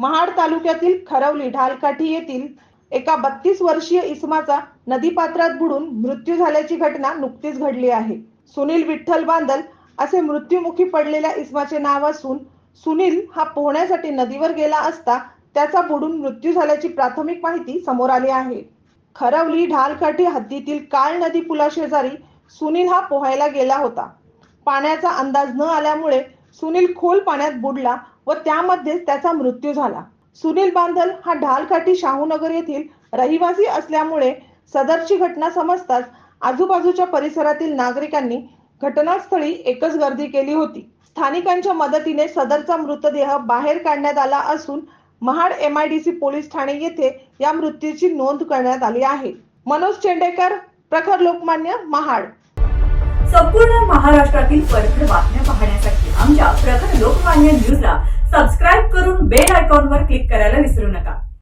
महाड तालुक्यातील खरवली ढालकाठी येथील एका बत्तीस वर्षीय इसमाचा नदीपात्रात बुडून मृत्यू झाल्याची घटना नुकतीच घडली आहे. सुनील विठ्ठल बांदल असे मृत्युमुखी पडलेल्या इसमाचे नाव असून सुनील हा पोहण्यासाठी नदीवर गेला असता त्याचा बुडून मृत्यू झाल्याची प्राथमिक माहिती समोर आली आहे. खरवली ढालकाठी हद्दीतील काळ नदी पुलाशेजारी सुनील हा पोहायला गेला होता. पाण्याचा अंदाज न आल्यामुळे सुनील खोल पाण्यात बुडला व त्यामध्येच त्याचा मृत्यू झाला. सुनील बांधल हा ढालकाठी शाहूनगर येथील रहिवासी असल्यामुळे सदरची घटना समजताच आजूबाजूच्या परिसरातील नागरिकांनी घटनास्थळी एकच गर्दी केली होती. स्थानिकांच्या मदतीने सदरचा मृतदेह बाहेर काढण्यात आला असून महाड एम आयडीसी पोलीस ठाणे येथे या मृत्यूची नोंद करण्यात आली आहे. मनोज चेंडेकर प्रखर लोकमान्य महाड. संपूर्ण महाराष्ट्रातील परखड बातम्या पाहण्यासाठी आमच्या प्रखर लोकमान्य न्यूजला सबस्क्राईब करून बेल आयकॉनवर क्लिक करायला विसरू नका.